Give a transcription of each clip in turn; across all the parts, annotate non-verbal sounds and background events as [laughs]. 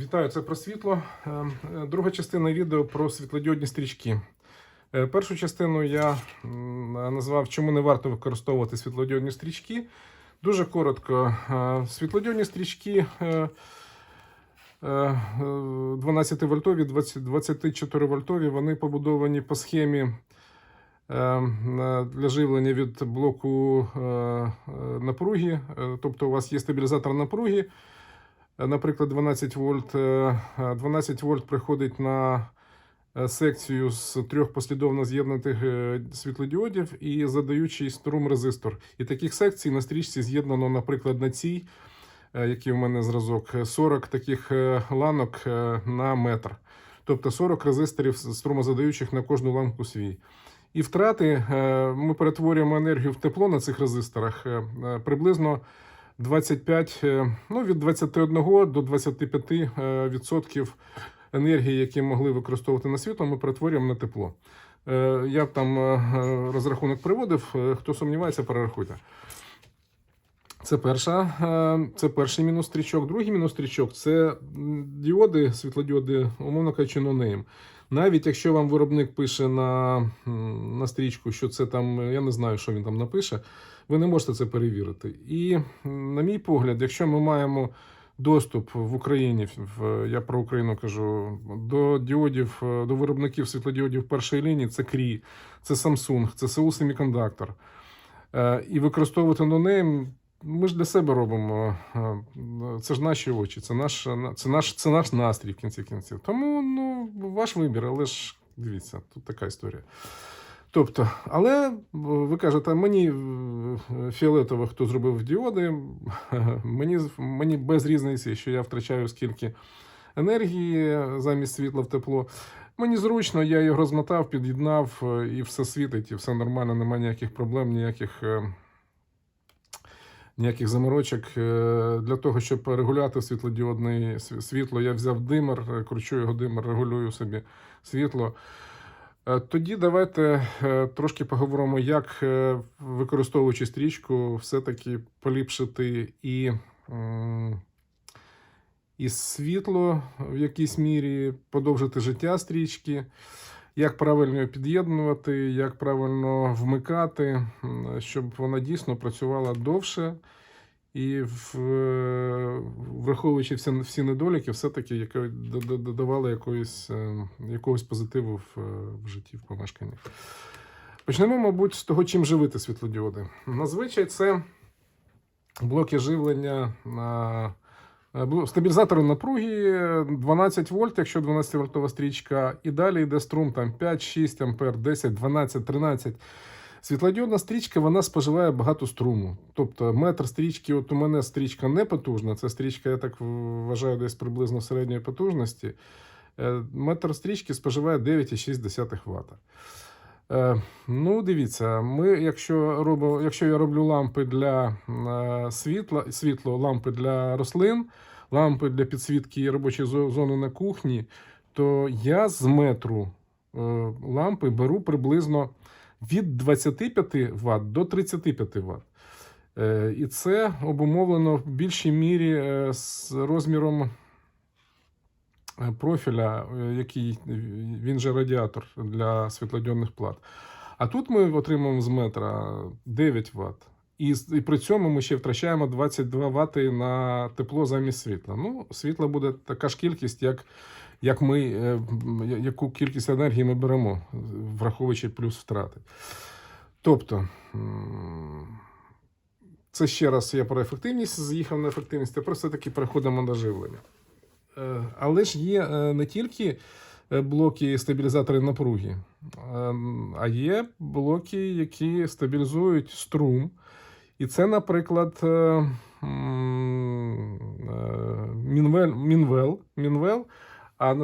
Вітаю, це про світло. Е, е, Друга частина відео про світлодіодні стрічки. Е, Першу частину я назвав Чому не варто використовувати світлодіодні стрічки. Дуже коротко. Е, Світлодіодні стрічки е, е, 12 вольтові, 24 вольтові, вони побудовані по схемі е, для живлення від блоку е, е, напруги. Е, Тобто у вас є стабілізатор напруги. Е, Наприклад, 12 вольт, е, е, 12 вольт приходить на е, секцію з трьох послідовно з'єднаних е, світлодіодів і задаючий струм резистор. І таких секцій на стрічці з'єднано, наприклад, на цій, е, який в мене зразок, е, 40 таких е, ланок е, на метр. Тобто 40 резисторів струмозадаючих на кожну ланку свій. І втрати е, ми перетворюємо енергію в тепло на цих резисторах е, е, приблизно 25, е, ну від 21 до 25 е, відсотків енергії, які могли використовувати на світло, ми перетворюємо на тепло. Е, Я там розрахунок приводив. Хто сумнівається, перерахуйте. Це перша, це перший мінус стрічок. Другий мінус стрічок це діоди, світлодіоди, умовно кажучи, нонейм. Навіть якщо вам виробник пише на, на стрічку, що це там, я не знаю, що він там напише, ви не можете це перевірити. І, на мій погляд, якщо ми маємо доступ в Україні, в, я про Україну кажу, до діодів, е, до виробників світлодіодів першої лінії, це Крі, це Samsung, це Seoul Semiconductor. Е, І використовувати нонейм, ми ж для себе робимо. е, Це ж наші очі, це наш, це наш, це наш настрій в кінці кінців. Тому ваш вибір, але ж дивіться, тут така історія. Тобто, але е, ви кажете, мені е, фіолетово, хто зробив діоди, [laughs] мені, мені без різниці, що я втрачаю скільки енергії замість світла в тепло. Мені зручно, я його розмотав, під'єднав, е, і все світить, і все нормально, немає ніяких проблем, ніяких, ніяких заморочок. Е, Для того, щоб регулювати світлодіодне світло, я взяв димер, е, кручу його димер, регулюю собі світло. Е, Тоді давайте трошки поговоримо, як, використовуючи стрічку, все-таки поліпшити і, і світло в якійсь мірі, подовжити життя стрічки, як правильно під'єднувати, як правильно вмикати, щоб вона дійсно працювала довше. І в, е, враховуючи всі, всі недоліки, все-таки додавали якоїсь, е, якогось позитиву в, е, в житті, в помешканні. Почнемо, мабуть, з того, чим живити світлодіоди. Назвичай це блоки живлення стабілізатори напруги е, 12 вольт, якщо 12 вольтова стрічка, і далі йде струм там 5, 6 ампер, 10, 12, 13. Світлодіодна стрічка вона споживає багато струму. Тобто метр стрічки, от у мене стрічка не потужна, це стрічка, я так вважаю, десь приблизно середньої потужності. Е, Метр стрічки споживає 9,6 Вт. Е, ну, дивіться, ми, якщо, робимо, якщо я роблю лампи для е, світла, світло, лампи для рослин, лампи для підсвітки робочої зони на кухні, то я з метру е, лампи беру приблизно від 25 Вт до 35 Вт. І це обумовлено в більшій мірі з розміром профіля, е, який він же радіатор для світлодіодних плат. А тут ми отримуємо з метра 9 Вт. І, і при цьому ми ще втрачаємо 22 Вт на тепло замість світла. Ну, світла буде така ж кількість, як, як ми, е, яку кількість енергії ми беремо, враховуючи плюс втрати. Тобто, це ще раз я про ефективність з'їхав на ефективність, тепер все-таки переходимо до живлення. Е, Але ж є е, не тільки е, блоки стабілізатори напруги, а є блоки, які стабілізують струм. І це, наприклад, Мінвел, Мінвел, Мінвел а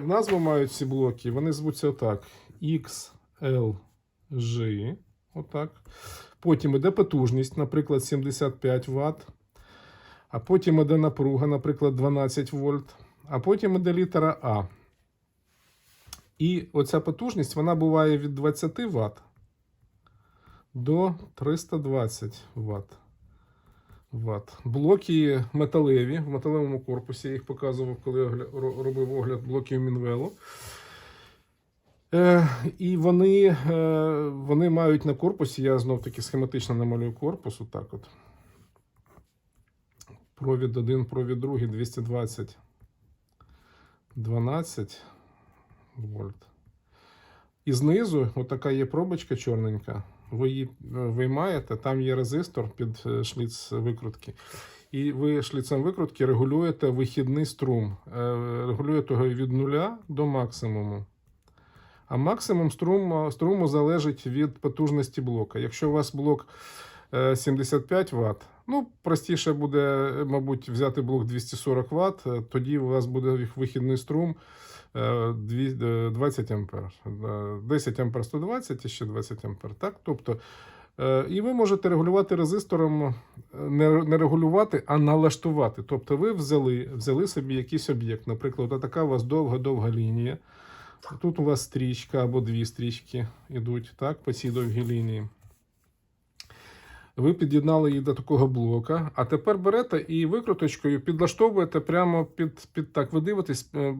назву мають ці блоки, вони звуться отак: XLG. Отак. Потім іде потужність, наприклад, 75 Вт. А потім іде напруга, наприклад, 12 вольт. А потім іде літера А. І оця потужність вона буває від 20 Вт до 320 Вт. Ват. Блоки металеві в металевому корпусі. Я їх показував, коли ро- робив огляд блоків Мінвелу. Е, і вони, е, вони мають на корпусі, я знов таки схематично намалюю корпус, отак от. Провід 1, провід 2, 220, 12 вольт. І знизу, отака є пробочка чорненька. Ви її е, виймаєте, там є резистор під е, шліц викрутки. І ви шліцем викрутки регулюєте вихідний струм. Е, Регулюєте його від нуля до максимуму. А максимум струму, струму залежить від потужності блока. Якщо у вас блок е, 75 Вт, ну простіше буде, мабуть, взяти блок 240 Вт, е, тоді у вас буде вихідний струм е, дві- е, 20 ампер. Е, 10 ампер 120 і ще 20 ампер. Так? Тобто, е, і ви можете регулювати резистором, е, не регулювати, а налаштувати. Тобто ви взяли, взяли собі якийсь об'єкт. Наприклад, така у вас довга-довга лінія. Тут у вас стрічка або дві стрічки йдуть так, по цій довгій лінії. Ви під'єднали її до такого блока, а тепер берете і викруточкою підлаштовуєте прямо під, під так. Ви дивитесь, е, е,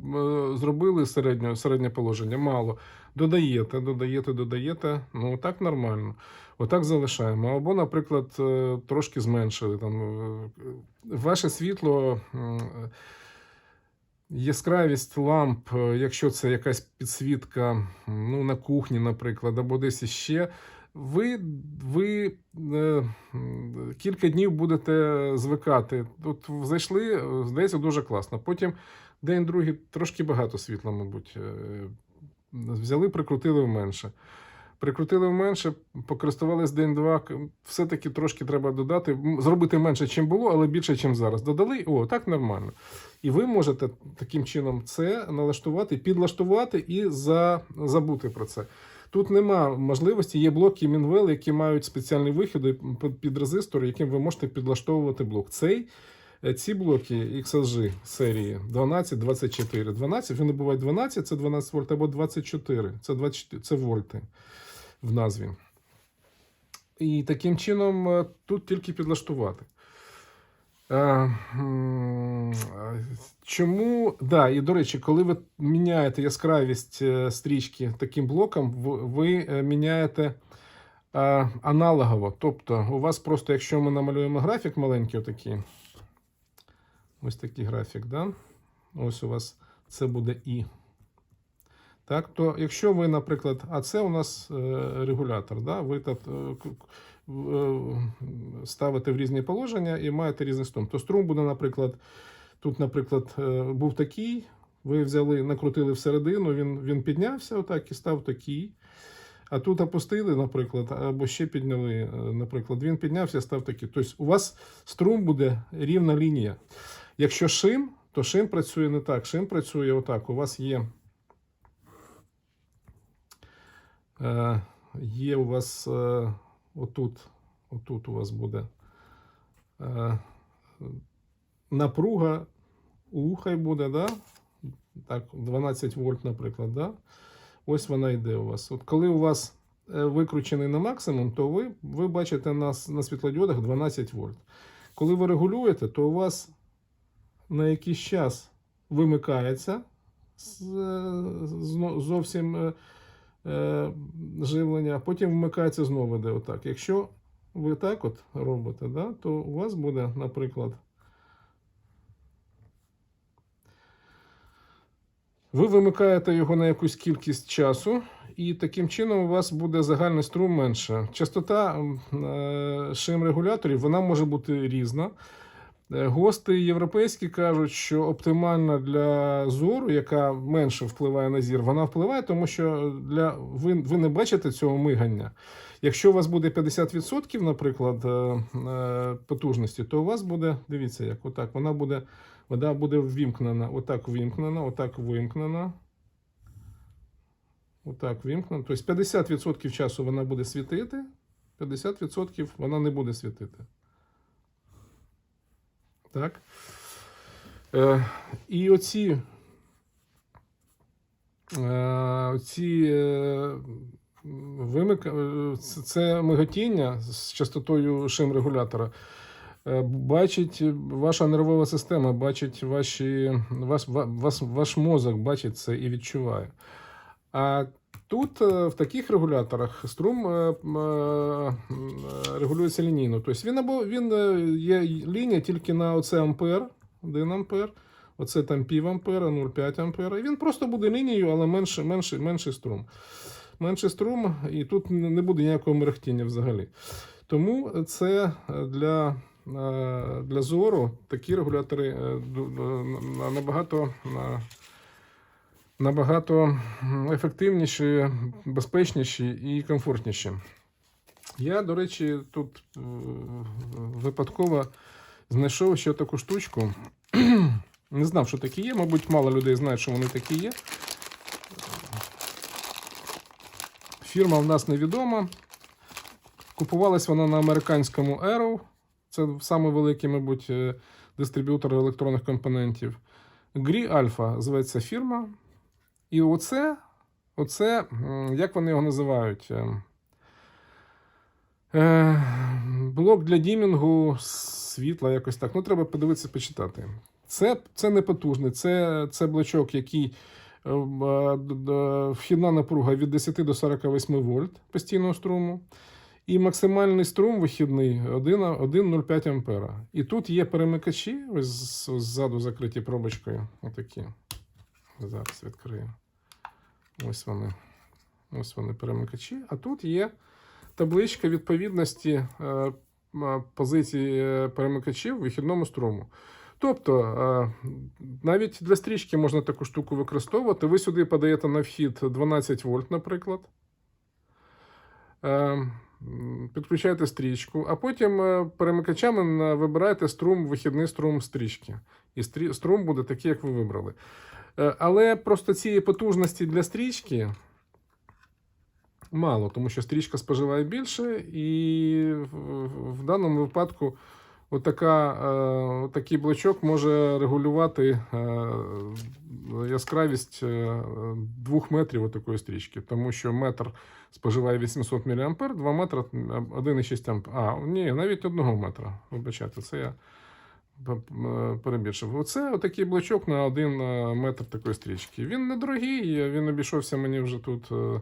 зробили середнє, середнє положення, мало. Додаєте, додаєте, додаєте. Ну, так нормально. Отак залишаємо. Або, наприклад, е, трошки зменшили. Там, ваше світло. Яскравість ламп, якщо це якась підсвітка ну, на кухні, наприклад, або десь іще, ви, ви е, кілька днів будете звикати. От зайшли, е, здається, дуже класно. Потім день другий трошки багато світла, мабуть. е, Взяли, прикрутили в менше. Прикрутили в менше, покористувались день-два. Все-таки трошки треба додати, зробити менше, чим було, але більше, чим зараз. Додали, о, так нормально. І ви можете таким чином це налаштувати, підлаштувати і за, забути про це. Тут нема можливості, є блоки Мінвел, які мають спеціальні вихіди під- резистор, яким ви можете підлаштовувати блок. Цей, е, ці блоки XLG серії 12, 24. 12, вони бувають 12, це 12 вольт, або 24, це 24, це вольти в назві. І таким чином е, тут тільки підлаштувати. Е, Чому? Да, і до речі, коли ви міняєте яскравість е, стрічки таким блоком, ви е, міняєте аналогово. Тобто, у вас просто, якщо ми намалюємо графік маленький, отакий, ось такий графік, да? ось у вас це буде І. Так, то якщо ви, наприклад, а це у нас регулятор, да? ви тут е, ставите в різні положення і маєте різний струм. То струм буде, наприклад, тут, наприклад, е, був такий, ви взяли, накрутили всередину, він, він піднявся отак і став такий. А тут опустили, наприклад, або ще підняли, е, наприклад, він піднявся, став такий. Тобто у вас струм буде рівна лінія. Якщо шим, то шим працює не так. Шим працює отак. У вас є. Є у вас отут, отут у вас буде е, напруга, у хай буде, да? так, 12 вольт, наприклад, да? ось вона йде у вас. От коли у вас е, викручений на максимум, то ви, ви бачите на, на світлодіодах 12 вольт. Коли ви регулюєте, то у вас на якийсь час вимикається зно- зовсім е, живлення, потім вмикається знову йде отак. Якщо ви так от робите, да, то у вас буде, наприклад, ви вимикаєте його на якусь кількість часу, і таким чином у вас буде загальний струм менше. Частота е, шим-регуляторів вона може бути різна. Е, Гости європейські кажуть, що оптимальна для зору, яка менше впливає на зір, вона впливає, тому що для ви, ви не бачите цього мигання. Якщо у вас буде 50%, наприклад, е, е, потужності, то у вас буде, дивіться, як отак, вона буде, вода буде ввімкнена, отак ввімкнена, отак вимкнена. Отак вимкнена. Тобто 50% часу вона буде світити, 50% вона не буде світити. Так. Е, і оці, е, оці е, вимик, це- миготіння з частотою шим регулятора. Е, Бачить ваша нервова система, бачить ваші, ваш, ва- вас, ваш мозок бачить це і відчуває. А тут е, в таких регуляторах струм е, е, регулюється лінійно. Тобто він або він є лінія тільки на оце ампер, 1 ампер, оце там пів ампера, 0,5 ампера. І він просто буде лінією, але менше, менше, менший струм. Менший струм, і тут не буде ніякого мерехтіння взагалі. Тому це для, для зору такі регулятори набагато, на- набагато ефективніші, безпечніші і комфортніші. Я, до речі, тут е, випадково знайшов ще таку штучку. [clears throat] Не знав, що такі є. Мабуть, мало людей знають, що вони такі є. Фірма в нас невідома. Купувалась вона на американському Arrow. Це самий великий, мабуть, е, дистриб'ютор електронних компонентів. Грі Alpha зветься фірма. І оце, оце, як вони його називають? Е, е, Блок для дімінгу світла, якось так. Ну, треба подивитися, почитати. Це, це не потужний, це, це блочок, який е, вхідна напруга від 10 до 48 вольт постійного струму. І максимальний струм вихідний 1 1,05 ампера. І тут є перемикачі, ось ззаду закриті пробочкою. Отакі. Зараз відкрию. Ось вони. Ось вони перемикачі. А тут є табличка відповідності е, м, позиції е, перемикачів вихідному струму. Тобто, е, навіть для стрічки можна таку штуку використовувати. Ви сюди подаєте на вхід 12 вольт, наприклад. Е, Підключаєте стрічку, а потім е, перемикачами вибираєте струм, вихідний струм стрічки. І струм буде такий, як ви вибрали. Е, Але просто цієї потужності для стрічки мало, тому що стрічка споживає більше, і в, даному випадку отака, е, такий блочок може регулювати е, яскравість двох метрів отакої стрічки, тому що метр споживає 800 мА, 2 метри 1,6 ампер. А, ні, навіть 1 метра. Вибачайте, це я перебільшив. Оце отакий блочок на 1 метр такої стрічки. Він недорогий, він обійшовся мені вже тут. е,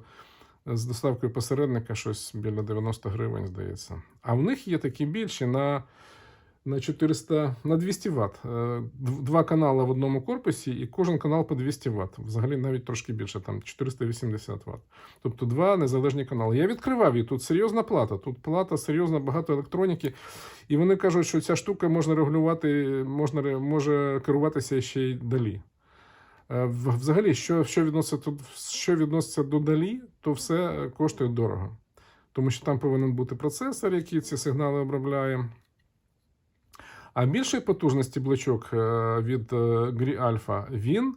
з доставкою посередника щось біля 90 гривень, здається. А в них є такі більші на, на 400, на 200 Вт. Е, Два канали в одному корпусі, і кожен канал по 200 Вт. Взагалі навіть трошки більше, там 480 Вт. Тобто два незалежні канали. Я відкривав її, тут серйозна плата. Тут плата серйозна, багато електроніки. І вони кажуть, що ця штука можна регулювати, можна, може керуватися ще й далі. Е, Взагалі, що, що, відноситься, що відноситься до далі, то все коштує дорого. Тому що там повинен бути процесор, який ці сигнали обробляє. А більшої потужності блочок е, від е, Грі Альфа він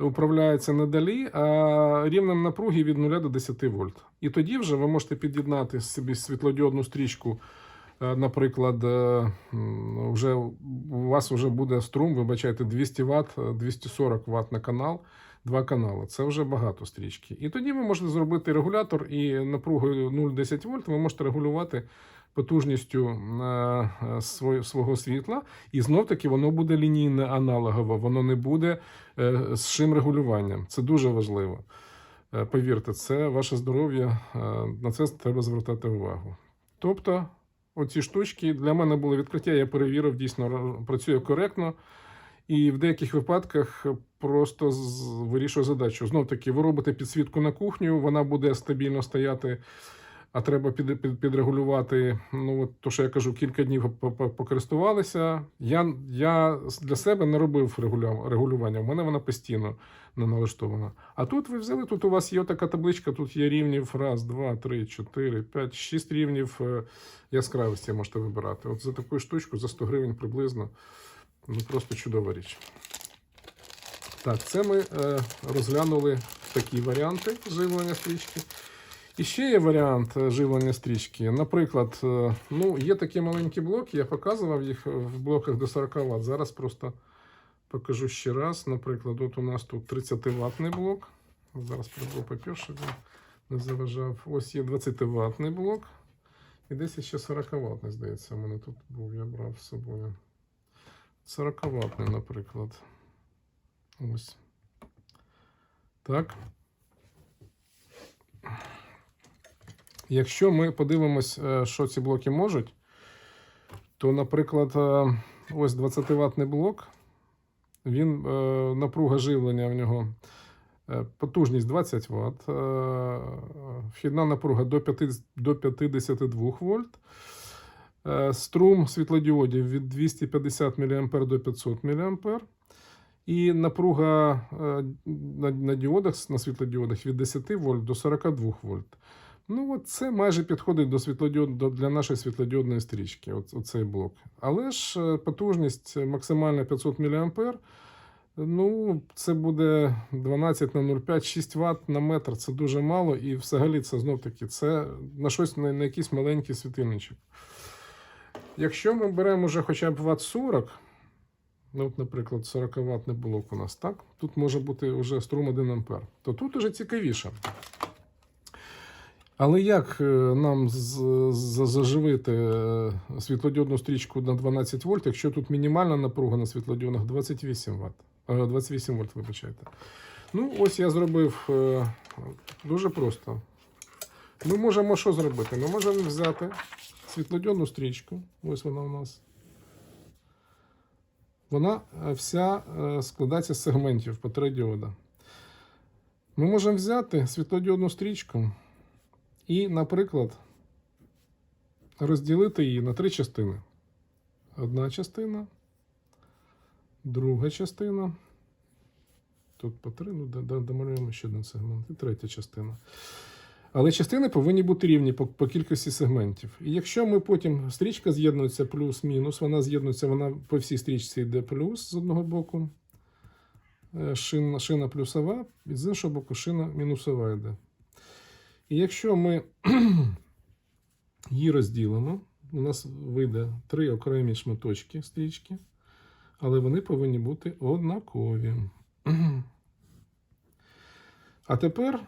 управляється не далі, а рівнем напруги від 0 до 10 вольт. І тоді вже ви можете під'єднати собі світлодіодну стрічку. Е, Наприклад, е, вже у вас вже буде струм, вибачайте, 200 Вт, 240 Вт на канал, два канали. Це вже багато стрічки. І тоді ви можете зробити регулятор і напругою 0,10 вольт ви можете регулювати потужністю е, е, свого світла. І знов таки воно буде лінійне аналогово, воно не буде е, з шим регулюванням. Це дуже важливо. Повірте, це ваше здоров'я, на це треба звертати увагу. Тобто, оці штучки для мене було відкриття, я перевірив, дійсно працює коректно. І в деяких випадках просто вирішує задачу. Знов таки, ви робите підсвітку на кухню, вона буде стабільно стояти, а треба під, під, підрегулювати. Ну, от то, що я кажу, кілька днів по- по- покористувалися. Я, я для себе не робив регуля- регулювання. У мене вона постійно не налаштована. А тут ви взяли, тут у вас є така табличка, тут є рівнів раз, два, три, чотири, п'ять, шість рівнів е, яскравості можете вибирати. От за таку штучку, за 100 гривень приблизно. Ну, просто чудова річ. Так, це ми е, розглянули такі варіанти живлення стрічки. І ще є варіант е, живлення стрічки. Наприклад, е, ну, є такі маленькі блоки, я показував їх в блоках до 40 Вт. Зараз просто покажу ще раз. Наприклад, от у нас тут 30 ватний блок. Зараз прибув папір, не заважав. Ось є 20 ватний блок. І десь ще 40 ватний, здається, у мене тут був, я брав з собою. 40 ватний, наприклад. Ось. Так. Якщо ми подивимось, е, що ці блоки можуть, то, наприклад, е, ось 20 ватний блок, він е, напруга живлення в нього потужність 20 Вт, вхідна напруга до 50 до 52 вольт. Струм світлодіодів від 250 мА до 500 мА. І напруга на, на діодах, на світлодіодах від 10 вольт до 42 вольт. Ну, от це майже підходить до світлодіод, до, для нашої світлодіодної стрічки, от, оцей блок. Але ж е, потужність максимальна 500 мА. Ну, це буде 12 на 0,5, 6 Вт на метр. Це дуже мало. І взагалі це знов таки це на щось на, на якийсь маленький світильничок. Якщо ми беремо вже хоча б Вт 40, ну, от, наприклад, 40 ватний блок у нас, так? Тут може бути вже струм 1 ампер, то тут уже цікавіше. Але як е, нам заживити е, світлодіодну стрічку на 12 вольт, якщо тут мінімальна напруга на світлодіодах 28 Вт? 28 вольт, вибачайте. Ну, ось я зробив е, дуже просто. Ми можемо що зробити? Ми можемо взяти світлодіодну стрічку. Ось вона у нас. Вона вся складається з сегментів по три діода. Ми можемо взяти світлодіодну стрічку і, наприклад, розділити її на три частини. Одна частина, друга частина. Тут по три, ну, домалюємо ще один сегмент, і третя частина. Але частини повинні бути рівні по, по кількості сегментів. І якщо ми потім стрічка з'єднується плюс-мінус, вона з'єднується, вона по всій стрічці йде плюс з одного боку, е, шина, шина плюсова, і з іншого боку шина мінусова йде. І якщо ми її розділимо, у нас вийде три окремі шматочки стрічки, але вони повинні бути однакові. А тепер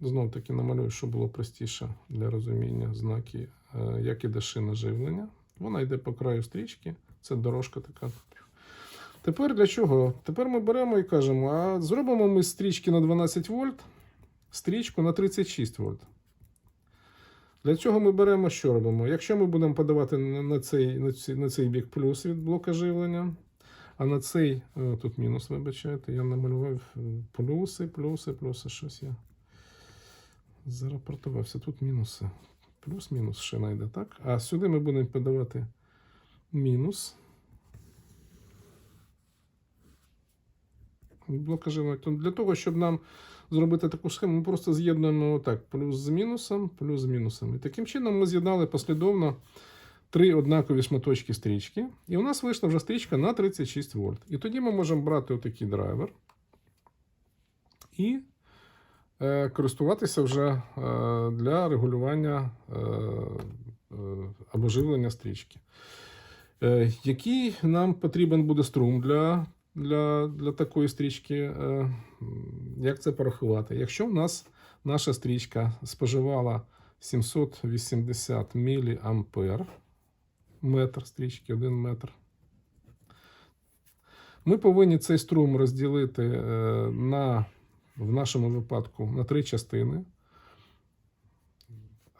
знов таки намалюю, щоб було простіше для розуміння знаки, е, як іде шина живлення. Вона йде по краю стрічки, це дорожка така. Тепер для чого? Тепер ми беремо і кажемо: а зробимо ми стрічки на 12 вольт, стрічку на 36 вольт. Для цього ми беремо, що робимо? Якщо ми будемо подавати на цей, на цей, на цей бік плюс від блока живлення, а на цей, тут мінус, вибачайте, я намалював е, плюси, плюси, плюси, щось я зарапортувався. Тут мінуси. Плюс-мінус ще найде, так? А сюди ми будемо подавати мінус. Блока живлення. Для того, щоб нам зробити таку схему, ми просто з'єднуємо отак: плюс з мінусом, плюс з мінусом. І таким чином ми з'єднали послідовно три однакові шматочки стрічки. І у нас вийшла вже стрічка на 36 вольт. І тоді ми можемо брати отакий драйвер і е, користуватися вже е, для регулювання е, е, або живлення стрічки. Е, який нам потрібен буде струм для, для, для такої стрічки? Е, як це порахувати? Якщо в нас наша стрічка споживала 780 мА, метр стрічки, 1 метр. Ми повинні цей струм розділити е, на, в нашому випадку на три частини.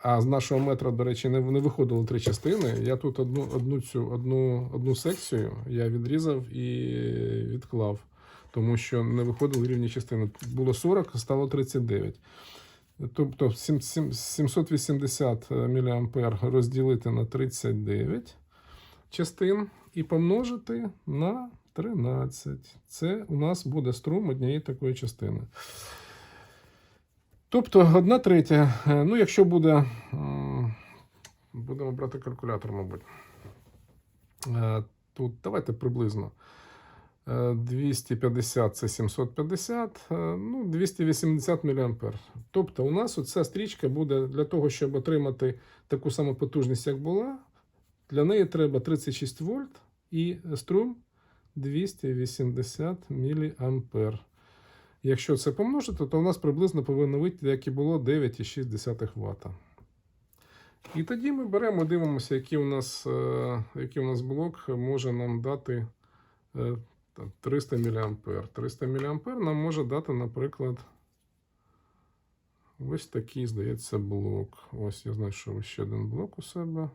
А з нашого метра, до речі, не, не виходило три частини. Я тут одну, одну, цю, одну, одну секцію я відрізав і відклав, тому що не виходили рівні частини. Було 40, стало 39. Тобто сім- сім- 780 мА розділити на 39 частин і помножити на 13. Це у нас буде струм однієї такої частини. Тобто одна третя. Е, Ну, якщо буде. Будемо брати калькулятор, мабуть. Е, Тут давайте приблизно. Е, 250 це 750, е, ну, 280 мА. Тобто, у нас оця стрічка буде для того, щоб отримати таку саму потужність, як була. Для неї треба 36 вольт і струм 280 мА. Якщо це помножити, то у нас приблизно повинно вийти, як і було, 9,6 Вт. І тоді ми беремо, дивимося, який у нас, е, який у нас блок може нам дати е, 300 мА. 300 мА нам може дати, наприклад, ось такий, здається, блок. Ось я знайшов ще один блок у себе.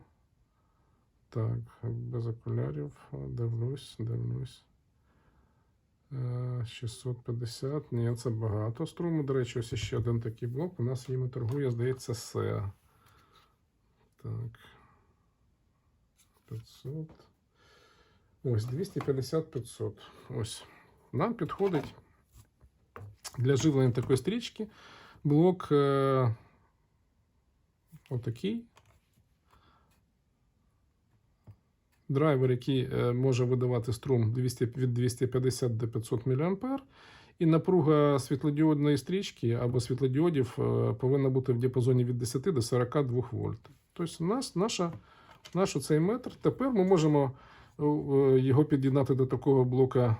Так, без окулярів. Дивлюсь, дивлюсь. Е, 650. Ні, це багато струму. До речі, ось ще один такий блок. У нас їм торгує, здається, SEA. Так. 500. Ось 250-500. Ось. Нам підходить для живлення такої стрічки блок е, отакий. Драйвер, який е, може видавати струм 200, від 250 до 500 мА. І напруга світлодіодної стрічки або світлодіодів е, повинна бути в діапазоні від 10 до 42 вольт. Тобто, у нас наша, наш оцей метр. Тепер ми можемо е, його під'єднати до такого блока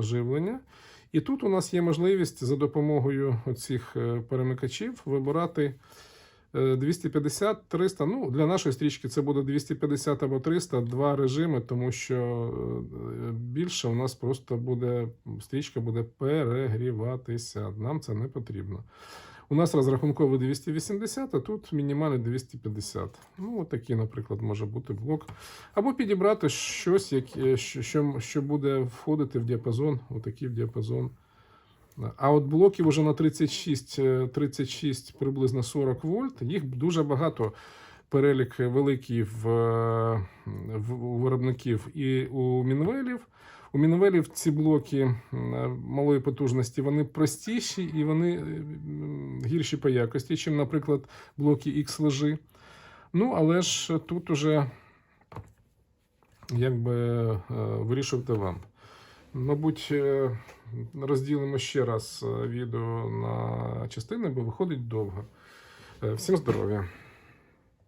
живлення. І тут у нас є можливість за допомогою цих перемикачів вибирати е, 250, 300. Ну, для нашої стрічки це буде 250 або 300, два режими, тому що е, більше у нас просто буде стрічка буде перегріватися. Нам це не потрібно. У нас розрахунковий 280, а тут мінімальний 250. Ну, такий, наприклад, може бути блок. Або підібрати щось, яке- що, що буде входити в діапазон, отакий в діапазон. А от блоків уже на 36, е, 36 приблизно 40 вольт, їх дуже багато. Перелік великий в, е, в у виробників і у мінвелів. У мінвелів ці блоки малої потужності вони простіші і вони е, гірші по якості, ніж, наприклад, блоки X лежи. Ну, але ж тут уже якби е, вирішувати вам. Мабуть, е, розділимо ще раз е, відео на частини, бо виходить довго. Е, Всім здоров'я!